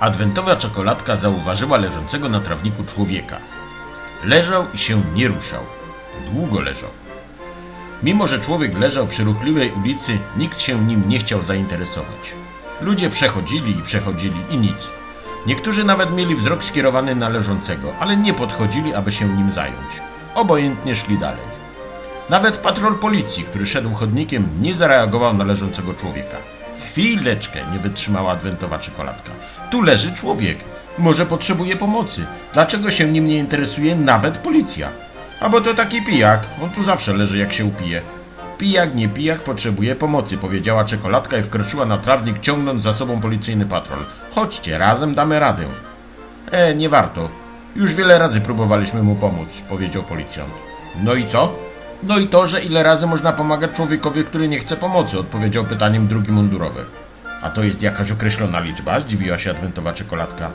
Adwentowa czekoladka zauważyła leżącego na trawniku człowieka. Leżał i się nie ruszał. Długo leżał. Mimo, że człowiek leżał przy ruchliwej ulicy, nikt się nim nie chciał zainteresować. Ludzie przechodzili i przechodzili i nic. Niektórzy nawet mieli wzrok skierowany na leżącego, ale nie podchodzili, aby się nim zająć. Obojętnie szli dalej. Nawet patrol policji, który szedł chodnikiem, nie zareagował na leżącego człowieka. Chwileczkę nie wytrzymała adwentowa czekoladka. Tu leży człowiek. Może potrzebuje pomocy. Dlaczego się nim nie interesuje nawet policja? A bo to taki pijak. On tu zawsze leży jak się upije. Pijak, nie pijak, potrzebuje pomocy, powiedziała czekoladka i wkroczyła na trawnik, ciągnąc za sobą policyjny patrol. Chodźcie, razem damy radę. E, nie warto. Już wiele razy próbowaliśmy mu pomóc, powiedział policjant. No i co? No i to, że ile razy można pomagać człowiekowi, który nie chce pomocy, odpowiedział pytaniem drugi mundurowy. A to jest jakaś określona liczba? Zdziwiła się adwentowa czekoladka.